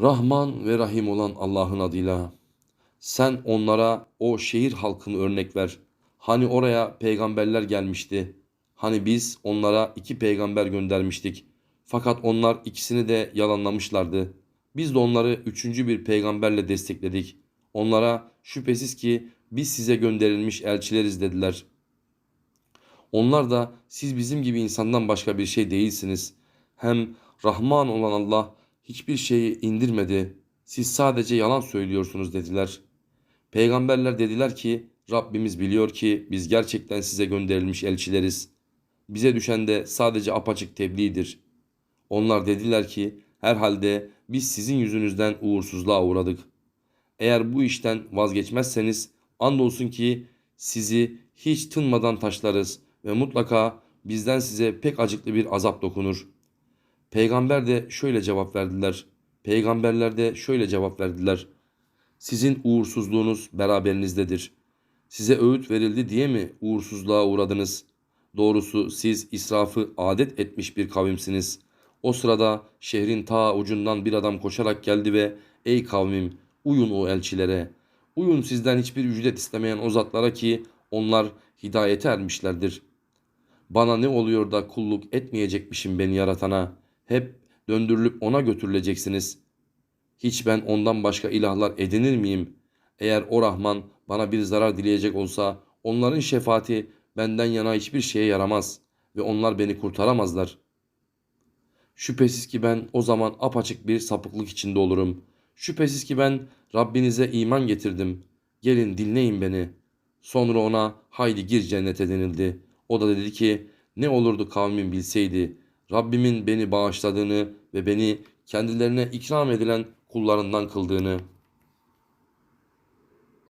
Rahman ve Rahim olan Allah'ın adıyla. Sen onlara o şehir halkını örnek ver. Hani oraya peygamberler gelmişti. Hani biz onlara iki peygamber göndermiştik. Fakat onlar ikisini de yalanlamışlardı. Biz de onları üçüncü bir peygamberle destekledik. Onlara şüphesiz ki biz size gönderilmiş elçileriz dediler. Onlar da siz bizim gibi insandan başka bir şey değilsiniz. Hem Rahman olan Allah hiçbir şeyi indirmedi. Siz sadece yalan söylüyorsunuz dediler. Peygamberler dediler ki Rabbimiz biliyor ki biz gerçekten size gönderilmiş elçileriz. Bize düşen de sadece apaçık tebliğdir. Onlar dediler ki herhalde biz sizin yüzünüzden uğursuzluğa uğradık. Eğer bu işten vazgeçmezseniz andolsun ki sizi hiç tınmadan taşlarız ve mutlaka bizden size pek acıklı bir azap dokunur. Peygamber de şöyle cevap verdiler. Peygamberler de şöyle cevap verdiler. Sizin uğursuzluğunuz beraberinizdedir. Size öğüt verildi diye mi uğursuzluğa uğradınız? Doğrusu siz israfı adet etmiş bir kavimsiniz. O sırada şehrin ta ucundan bir adam koşarak geldi ve ''Ey kavmim uyun o elçilere. Uyun sizden hiçbir ücret istemeyen o zatlara ki onlar hidayete ermişlerdir. Bana ne oluyor da kulluk etmeyecekmişim beni yaratana. Hep döndürülüp ona götürüleceksiniz. Hiç ben ondan başka ilahlar edinir miyim? Eğer o Rahman bana bir zarar dileyecek olsa onların şefaati benden yana hiçbir şeye yaramaz ve onlar beni kurtaramazlar. Şüphesiz ki ben o zaman apaçık bir sapıklık içinde olurum. Şüphesiz ki ben Rabbinize iman getirdim. Gelin dinleyin beni. Sonra ona haydi gir cennete denildi. O da dedi ki ne olurdu kavmin bilseydi. Rabbimin beni bağışladığını ve beni kendilerine ikram edilen kullarından kıldığını.''